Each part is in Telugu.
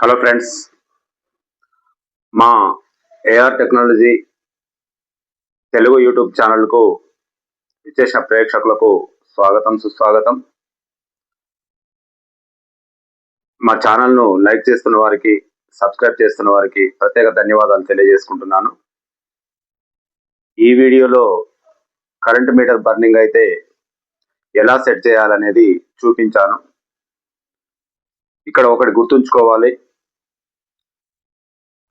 హలో ఫ్రెండ్స్ మా ఏఆర్ టెక్నాలజీ తెలుగు యూట్యూబ్ ఛానల్కు విశేష ప్రేక్షకులకు స్వాగతం సుస్వాగతం. మా ఛానల్ను లైక్ చేస్తున్న వారికి సబ్స్క్రైబ్ చేస్తున్న వారికి ప్రత్యేక ధన్యవాదాలు తెలియజేసుకుంటున్నాను. ఈ వీడియోలో కరెంట్ మీటర్ బర్నింగ్ అయితే ఎలా సెట్ చేయాలనేది చూపించాను. ఇక్కడ ఒకటి గుర్తుంచుకోవాలి.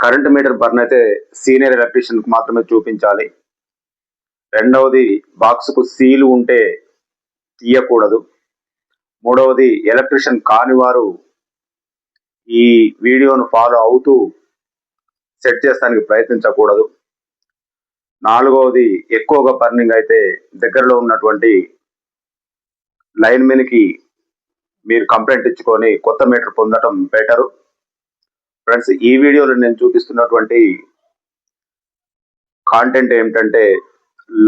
కరెంట్ మీటర్ బర్న్ అయితే సీనియర్ ఎలక్ట్రీషియన్కి మాత్రమే చూపించాలి. రెండవది బాక్స్కు సీలు ఉంటే తీయకూడదు. మూడవది ఎలక్ట్రీషియన్ కాని వారు ఈ వీడియోను ఫాలో అవుతూ సెట్ చేస్తానికి ప్రయత్నించకూడదు. నాలుగవది ఎక్కువగా బర్నింగ్ అయితే దగ్గరలో ఉన్నటువంటి లైన్ మెన్కి మీరు కంప్లైంట్ ఇచ్చుకొని కొత్త మీటర్ పొందడం బెటరు. ఫ్రెండ్స్ ఈ వీడియోలో నేను చూపిస్తున్నటువంటి కాంటెంట్ ఏమిటంటే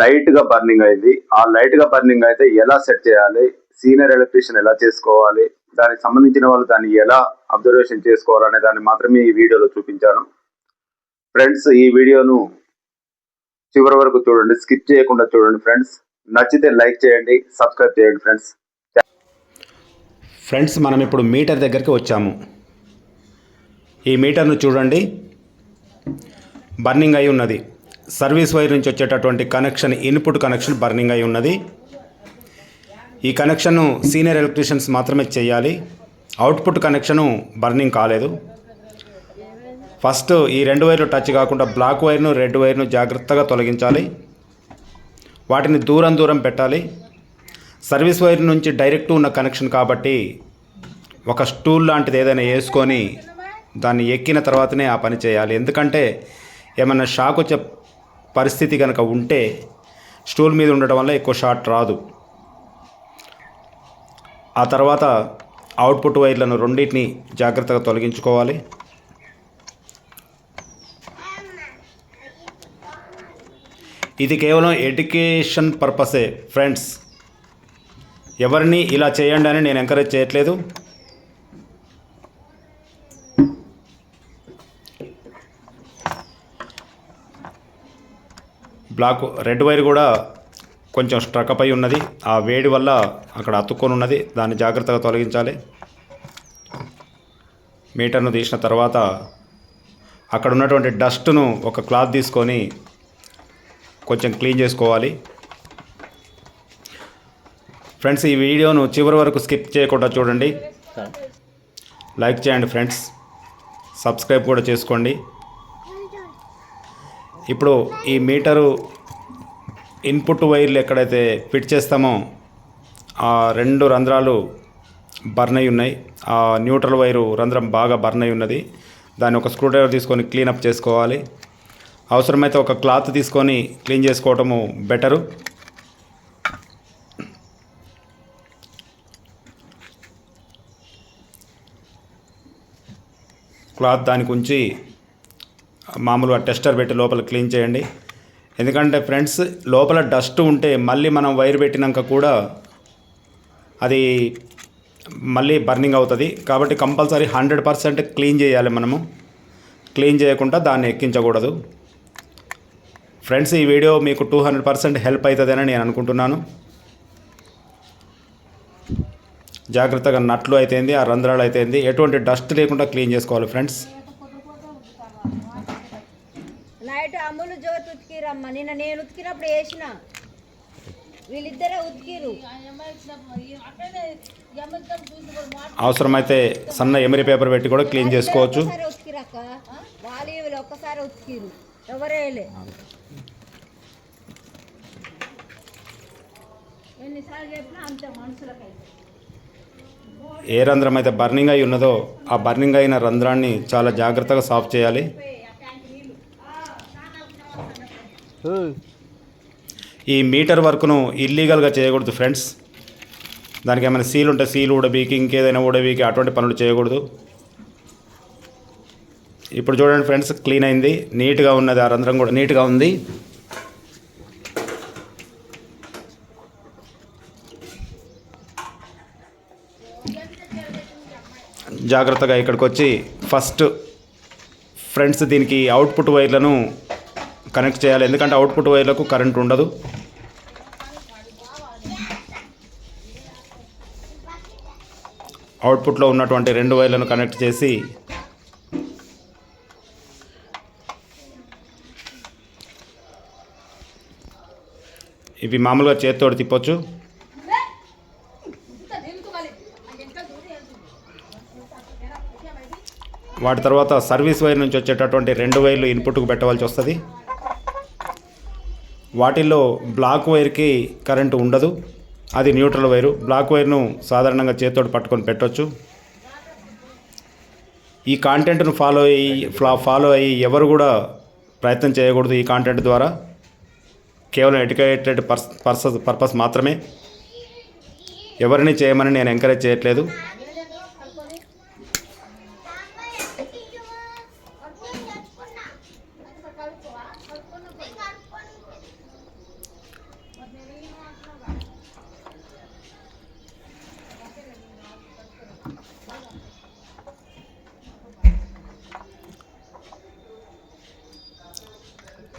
లైట్గా బర్నింగ్ అయింది. ఆ లైట్గా బర్నింగ్ అయితే ఎలా సెట్ చేయాలి? సీనియర్ ఎలక్ట్రీషియన్ ఎలా చేసుకోవాలి? దానికి సంబంధించిన వాళ్ళు దాన్ని ఎలా అబ్జర్వేషన్ చేసుకోవాలనే దాన్ని మాత్రమే ఈ వీడియోలో చూపించాను. ఫ్రెండ్స్ ఈ వీడియోను చివరి వరకు చూడండి. స్కిప్ చేయకుండా చూడండి ఫ్రెండ్స్ నచ్చితే లైక్ చేయండి సబ్స్క్రైబ్ చేయండి ఫ్రెండ్స్ ఫ్రెండ్స్ మనం ఇప్పుడు మీటర్ దగ్గరికి వచ్చాము. ఈ మీటర్ను చూడండి. బర్నింగ్ అయి ఉన్నది. సర్వీస్ వైర్ నుంచి వచ్చేటటువంటి కనెక్షన్ ఇన్పుట్ కనెక్షన్ బర్నింగ్ అయి ఉన్నది. ఈ కనెక్షన్ను సీనియర్ ఎలక్ట్రీషియన్స్ మాత్రమే చేయాలి. అవుట్పుట్ కనెక్షను బర్నింగ్ కాలేదు. ఫస్ట్ ఈ రెండు వైర్లు టచ్ కాకుండా బ్లాక్ వైర్ను రెడ్ వైర్ను జాగ్రత్తగా తొలగించాలి. వాటిని దూరం దూరం పెట్టాలి. సర్వీస్ వైర్ నుంచి డైరెక్ట్ ఉన్న కనెక్షన్ కాబట్టి ఒక స్టూల్ లాంటిది ఏదైనా వేసుకొని దాన్ని ఎక్కిన తర్వాతనే ఆ పని చేయాలి. ఎందుకంటే ఏమైనా షాక్ వచ్చే పరిస్థితి కనుక ఉంటే స్టూల్ మీద ఉండటం వల్ల ఎక్కువ షాట్ రాదు. ఆ తర్వాత అవుట్పుట్ వైర్లను రెండింటిని జాగ్రత్తగా తొలగించుకోవాలి. ఇది కేవలం ఎడ్యుకేషన్ పర్పసే ఫ్రెండ్స్. ఎవరిని ఇలా చేయండి అని నేను ఎంకరేజ్ చేయట్లేదు. బ్లాక్ రెడ్ వైర్ కూడా కొంచెం స్ట్రకప్ అయి ఉన్నది. ఆ వేడి వల్ల అక్కడ అతుక్కొని ఉన్నది. దాన్ని జాగ్రత్తగా తొలగించాలి. మీటర్ను తీసిన తర్వాత అక్కడ ఉన్నటువంటి డస్ట్ను ఒక క్లాత్ తీసుకొని కొంచెం క్లీన్ చేసుకోవాలి. ఫ్రెండ్స్ ఈ వీడియోను చివరి వరకు స్కిప్ చేయకుండా చూడండి. లైక్ చేయండి ఫ్రెండ్స్. సబ్స్క్రైబ్ కూడా చేసుకోండి. ఇప్పుడు ఈ మీటరు ఇన్పుట్ వైర్లు ఎక్కడైతే ఫిట్ చేస్తామో ఆ రెండు రంధ్రాలు బర్న్ అయి ఉన్నాయి. ఆ న్యూట్రల్ వైరు రంధ్రం బాగా బర్న్ అయి ఉన్నది. దాన్ని ఒక స్క్రూ డ్రైవర్ తీసుకొని క్లీనప్ చేసుకోవాలి. అవసరమైతే ఒక క్లాత్ తీసుకొని క్లీన్ చేసుకోవటము బెటరు. క్లాత్ దానికి ఉంచి మామూలుగా టెస్టర్ పెట్టి లోపల క్లీన్ చేయండి. ఎందుకంటే ఫ్రెండ్స్ లోపల డస్ట్ ఉంటే మళ్ళీ మనం వైర్ పెట్టినాక కూడా అది మళ్ళీ బర్నింగ్ అవుతుంది. కాబట్టి కంపల్సరీ హండ్రెడ్ పర్సెంట్ క్లీన్ చేయాలి మనము. క్లీన్ చేయకుండా దాన్ని ఎక్కించకూడదు. ఫ్రెండ్స్ ఈ వీడియో మీకు టూ హండ్రెడ్ పర్సెంట్ హెల్ప్ అవుతుందని నేను అనుకుంటున్నాను. జాగ్రత్తగా నట్లు అయితేంది ఆ రంధ్రాలు అయితేంది ఎటువంటి డస్ట్ లేకుండా క్లీన్ చేసుకోవాలి ఫ్రెండ్స్. అమ్ములు జ్యోతి ఉతికిరమ్మ. నిన్న నేను ఉతికినప్పుడు వేసిన. వీళ్ళిద్దరే ఉతికిరు అవసరమైతే సన్న ఎమిరి పేపర్ పెట్టి కూడా క్లీన్ చేసుకోవచ్చు. ఉతికిరక్క. వాళ్ళు ఒక్కసారి ఉతికిరు మనుషులకైతే. ఏ రంధ్రం అయితే బర్నింగ్ అయి ఉన్నదో ఆ బర్నింగ్ అయిన రంధ్రాన్ని చాలా జాగ్రత్తగా సాఫ్ చేయాలి. ఈ మీటర్ వర్క్ను ఇల్లీగల్గా చేయకూడదు ఫ్రెండ్స్ దానికి ఏమైనా సీల్ ఉంటే సీల్ ఊడబీకి ఇంకేదైనా ఊడబీకి అటువంటి పనులు చేయకూడదు. ఇప్పుడు చూడండి ఫ్రెండ్స్ క్లీన్ అయింది. నీట్గా ఉన్నది ఆ రంధ్రం కూడా నీట్గా ఉంది. జాగ్రత్తగా ఇక్కడికి వచ్చి ఫస్ట్ ఫ్రెండ్స్ దీనికి అవుట్పుట్ వైర్లను కనెక్ట్ చేయాలి. ఎందుకంటే అవుట్పుట్ వైర్లకు కరెంట్ ఉండదు. అవుట్పుట్లో ఉన్నటువంటి రెండు వైర్లను కనెక్ట్ చేసి ఇవి మామూలుగా చేతితోటి తిప్పొచ్చు. వాటి తర్వాత సర్వీస్ వైర్ నుంచి వచ్చేటటువంటి రెండు వైర్లు ఇన్పుట్కు పెట్టవలసి వస్తుంది. వాటిల్లో బ్లాక్ వైర్కి కరెంటు ఉండదు. అది న్యూట్రల్ వైరు. బ్లాక్ వైర్ను సాధారణంగా చేతితోటి పట్టుకొని పెట్టవచ్చు ఈ కాంటెంట్ను ఫాలో అయ్యి ఫాలో అయ్యి ఎవరు కూడా ప్రయత్నం చేయకూడదు ఈ కాంటెంట్ ద్వారా. కేవలం ఎడ్యుకేటెడ్ పర్స్ పర్సస్ పర్పస్ మాత్రమే. ఎవరిని చేయమని నేను ఎంకరేజ్ చేయట్లేదు.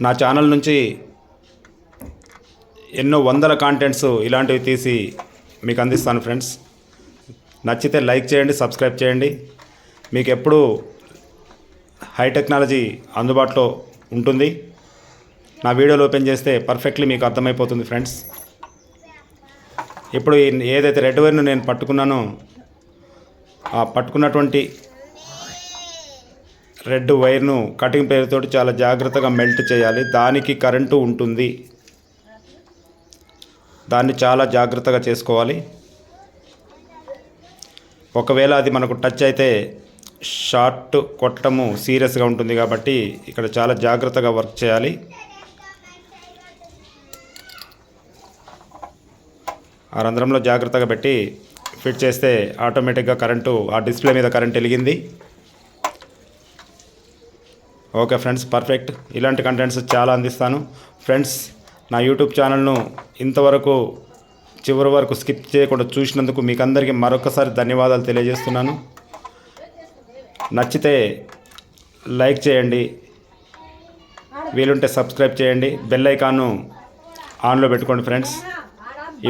నా ఛానల్ నుంచి ఎన్నో వందల కాంటెంట్స్ ఇలాంటివి తీసి మీకు అందిస్తాను ఫ్రెండ్స్. నచ్చితే లైక్ చేయండి సబ్స్క్రైబ్ చేయండి. మీకు ఎప్పుడు హై టెక్నాలజీ అందుబాటులో ఉంటుంది. నా వీడియోలు ఓపెన్ చేస్తే పర్ఫెక్ట్లీ మీకు అర్థమైపోతుంది ఫ్రెండ్స్. ఇప్పుడు ఏదైతే రెడ్ వైర్ను నేను పట్టుకున్నానో ఆ పట్టుకున్నటువంటి రెడ్ వైర్ను కటింగ్ పేరుతో చాలా జాగ్రత్తగా మెల్ట్ చేయాలి. దానికి కరెంటు ఉంటుంది. దాన్ని చాలా జాగ్రత్తగా చేసుకోవాలి. ఒకవేళ అది మనకు టచ్ అయితే షార్ట్ కొట్టడము సీరియస్గా ఉంటుంది కాబట్టి ఇక్కడ చాలా జాగ్రత్తగా వర్క్ చేయాలి. ఆ రంధ్రంలో జాగ్రత్తగా పెట్టి ఫిట్ చేస్తే ఆటోమేటిక్గా కరెంటు ఆ డిస్ప్లే మీద కరెంట్ వెలిగింది. ఓకే ఫ్రెండ్స్ పర్ఫెక్ట్ ఇలాంటి కంటెంట్స్ చాలా అందిస్తాను. ఫ్రెండ్స్ నా యూట్యూబ్ ఛానల్ను ఇంతవరకు చివరి వరకు స్కిప్ చేయకుండా చూసినందుకు మీకు అందరికీ మరొకసారి ధన్యవాదాలు తెలియజేస్తున్నాను. నచ్చితే లైక్ చేయండి. వీలుంటే సబ్స్క్రైబ్ చేయండి. బెల్ ఐకాన్ను ఆన్లో పెట్టుకోండి ఫ్రెండ్స్.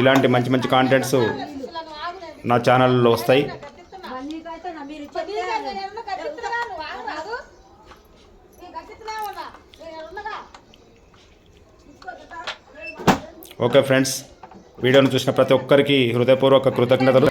ఇలాంటి మంచి మంచి కాంటెంట్స్ నా ఛానల్లో వస్తాయి నీకైతే నా మీరు చెప్తే ఓకే ఫ్రెండ్స్ వీడియోను చూసిన ప్రతి ఒక్కరికి హృదయపూర్వక కృతజ్ఞతలు.